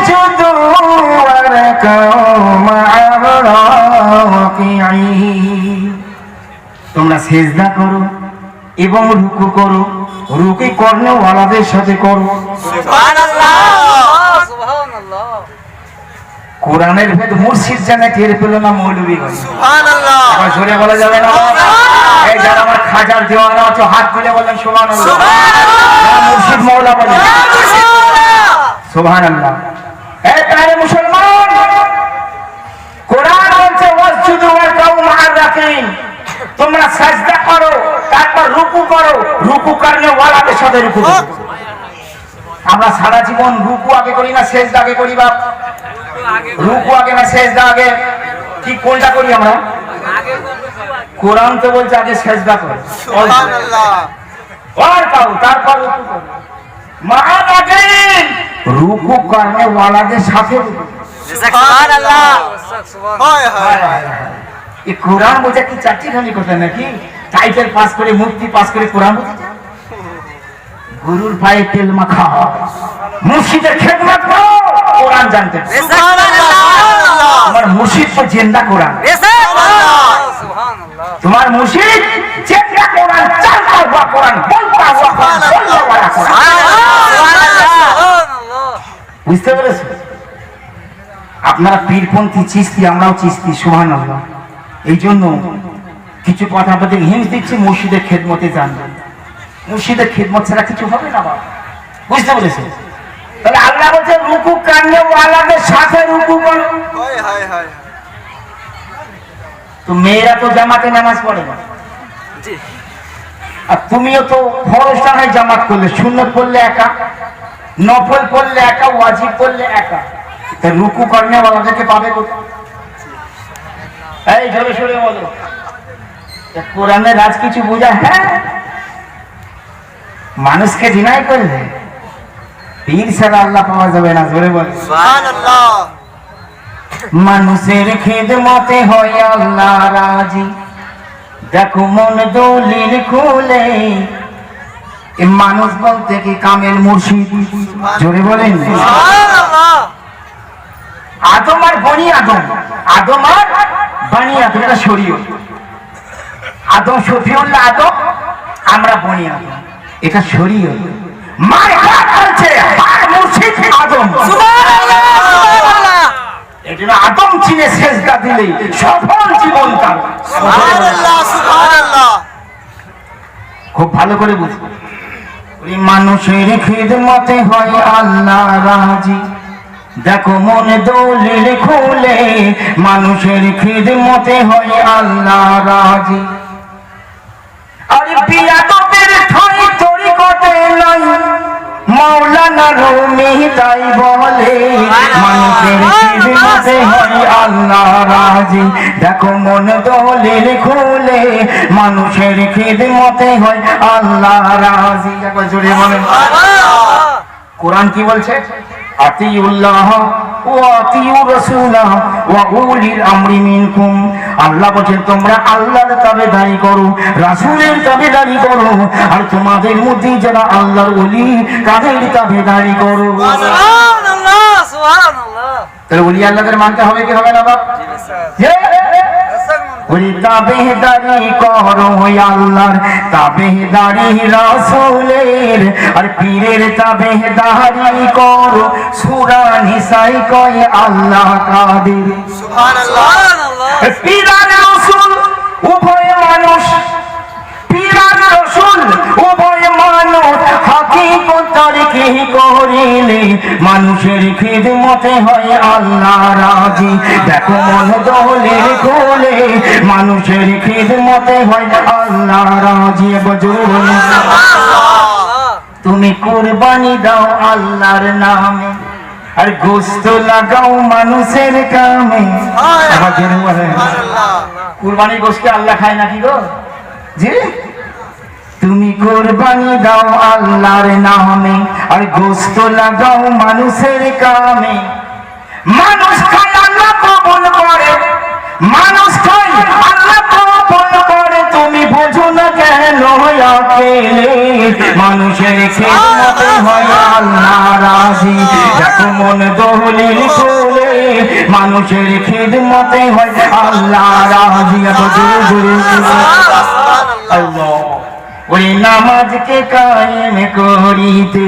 واسجدوا واركعوا مع الراكعين তোমরা সেজদা করো এবং রুকু করো রুকি কর্ণে ওয়ালাদের সাথে করো কোরআনের ভেদ মুর্শিদ জানে টের পেল না মৌলবী আবার জোরে বলা যাবে না এই যারা আমার খাজার দেওয়ানা আছো হাত তুলে বলেন সোহান মুর্শিদ মৌলা বলেন সোহান আল্লাহ এই রুকু আমরা সারা জীবন রুকু আগে করি না শেষ আগে করি বাপ। রুকু আগে না শেষ আগে। কি কোনটা করি আমরা? কোরআন তো বলছে আগে শেষ দা করো তারপর রুকু আগে রুকু করনে ওয়ালাদের সাথে। এই কোরআন বোঝা কি চারটি খানি কথা নাকি? টাইটেল পাস করে মুক্তি পাস করে কোরআন গুরুর পায়ে তেল মাখা মুর্শিদের খেদমত করো কোরআন জানতে। তোমার মুর্শিদ তো জেন্দা কোরআন। তোমার মুর্শিদ জেন্দা কোরআন। চালতা হুয়া কোরআন বলতা হুয়া কোরআন বলতা হুয়া কোরআন বুঝতে পেরেছ আপনারা পীরপন্থী চিস্তি আমরাও চিস্তি সুহান আল্লাহ এই জন্য কিছু কথা আপনাদের হিংস দিচ্ছি মুর্শিদের খেদমতে জানবেন। মুর্শিদের খেদমত ছাড়া কিছু হবে না বাবা। বুঝতে পেরেছ তাহলে আল্লাহ বলছে রুকু কান্নে ওয়ালাদের সাথে রুকু করো। তো মেয়েরা তো জামাতে নামাজ পড়ে না। আর তুমিও তো ফরজটা হয় জামাত করলে সুন্নত পড়লে একা। নফল পড়লে একা ওয়াজিব পড়লে একা। রুকু করনে ওয়ালাদেরকে পাবে কোথায়? এই জোরে সরে বলো। কোরআনের রাজ কিছু বোঝা হ্যাঁ? মানুষকে ডিনাই করলে পীর ছাড়া আল্লাহ পাওয়া যাবে না জোরে বলে। মানুষের খেদমতে হয় আল্লাহ রাজি। দেখো মন দলিল খুলে মানুষ বলতে কি কামেল মুর্শিদ? জোরে বলেন। আদম আর বনি আদম। আদম আর বানি আদম এটা শরীয়। আদম শফিউল্লাহ আদম আমরা বনি আদম। এটা শরীয়। মার হাত বলছে আর মুর্শিদ আদম। এই জন্য আদম চিনে শেষদা দিলে সফল জীবন তার। খুব ভালো করে বুঝব ওই মানুষের খিদমতে হয় আল্লাহ রাজি। দেখো মনে দলিল খুলে, মানুষের খিদমতে হয় আল্লাহ রাজি। আরে বিয়া ঠাই মাওলানা রুমি তাই বলে মানুষের খিদমতে হয় আল্লাহ রাজি। দেখো মন দলের খোলে মানুষের খিদমতে হয় আল্লাহ রাজি। একবার জোরে বলেন। কোরআন কি বলছে? আতিউল্লাহ ও আতিউ রাসূলা ওয়া উলিল আমরি মিনকুম। আল্লাহ বলেন তোমরা আল্লাহর তাবেদারি করো রাসূলের তাবেদারি করো আর তোমাদের মধ্যে যারা আল্লাহর ওলি তাদের তাবেদারি করো। তাহলে ওলি আল্লাহদের মানতে হবে কি হবে না বাপ? ওই তাবেদারি করো আল্লাহর তাবেদারি রাসূলের। আর পীরের তাবেদারি করো সূরা নিসাই কয় আল্লাহ কাদের। পীর আর রাসূল উভয় করিলে মানুষের খিদমতে হয় আল্লাহ রাজি। দেখো মন দলে কোলে মানুষের খিদমতে হয় আল্লাহ রাজি। বজুন তুমি কুরবানি দাও আল্লাহর নামে আর গোস্ত লাগাও মানুষের কামে। কুরবানি গোস্ত আল্লাহ খায় নাকি গো? জি? তুমি কোরবানি দাও আল্লাহর নামে আর গোস্ত লাগাও মানুষের কামে। মানুষ খায় আল্লাহ কবুল করে মানুষ খায় আল্লাহ কবুল করে। তুমি বোঝো না কেন মানুষের খেদমতে হয় আল্লাহ রাজি। দেখো মন দলিল খুলে মানুষের খিদমতে হয় আল্লাহ রাজি। এত জোরে জোরে আল্লাহ। ওই নামাজকে কায়েম করিতে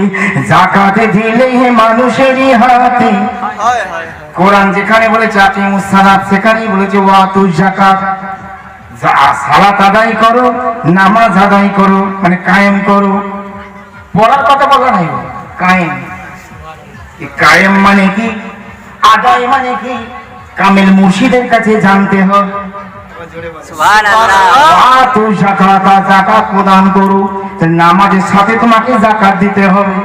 জাকাত দিলে মানুষেরই হাতে। কোরআন যেখানে বলেছে আকিমু সালাত সেখানেই বলেছে ওয়াতু জাকাত সালাত আদায় করো নামাজ আদায় করো মানে কায়েম করো। পড়ার কথা বলা নাই কায়েম। কায়েম মানে কি? আদায় মানে কি? কামেল মুর্শিদের কাছে জানতে হবে ওয়াতু জাকাত প্রদান করো। নামাজের সাথে তোমাকে জাকাত দিতে হবে।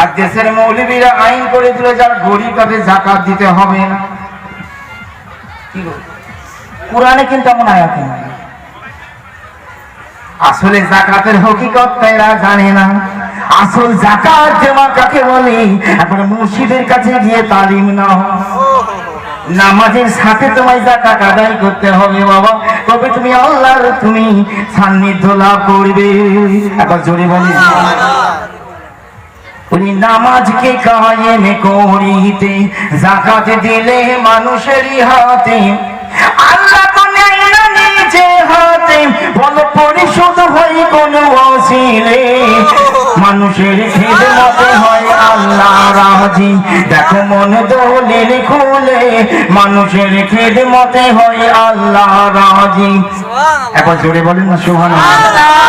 আর দেশের মৌলবীরা আইন করে দিল যারা গরিব তাদের জাকাত দিতে হবে। না কোরআনে কিন্তু এমন আয়াত আসলে জাকাতের হকিকত এরা জানে না। আসল জাকাত জমা কাকে বলে? এখন মুর্শিদের কাছে গিয়ে তালিম নাও। নামাজের সাথে তোমায় জাকাত আদায় করতে হবে বাবা। তবে তুমি আল্লাহর তুমি সান্নিধ্য লাভ করবে। একবার জোরে বলি। উনি নামাজকে কায়েম করিতে জাকাত দিলে মানুষেরই হাতে, আল্লাহ তো না নিজে হাতে। বল পরিশোধ হয় কোন ওসিলে মানুষের আল্লাহ রাজি দেখো মন দলিল খুলে মানুষের খিদমতে হয় আল্লাহ রাজি। একবার জোরে বলেন না সুবহানাল্লাহ।